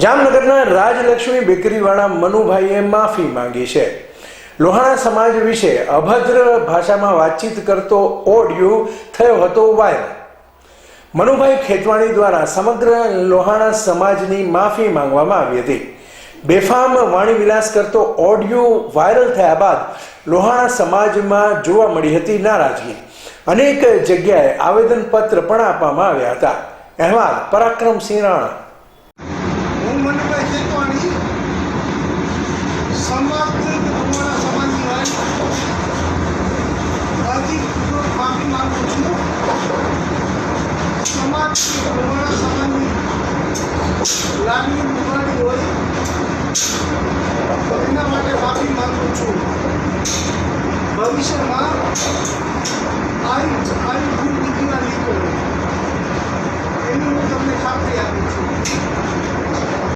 જામનગરના રાજલક્ષ્મી બેકરીવાળા મનુભાઈએ માફી માંગી છે. લોહાણા સમાજ વિશે અભદ્ર ભાષામાં વાતચીત કરતો ઓડિયો થયો હતો વાયરલ. મનુભાઈ ખેતવાણી દ્વારા સમગ્ર લોહાણા સમાજની માફી માંગવામાં આવી હતી. બેફામ વાણીવિલાસ કરતો ઓડિયો વાયરલ થયા બાદ લોહાણા સમાજમાં જોવા મળી હતી નારાજગી. અનેક જગ્યાએ આવેદનપત્ર પણ આપવામાં આવ્યા હતા. અહેવાલ, પરાક્રમસિંહ રાણા હું મનુભાઈ શેખવાણી સમાજ અમારા સમાજની વાત માફી માંગુ છું સમાજ અમારા સમાજની લાગણી દુભાણી હોય તો એના માટે માફી માંગુ છું ભવિષ્યમાં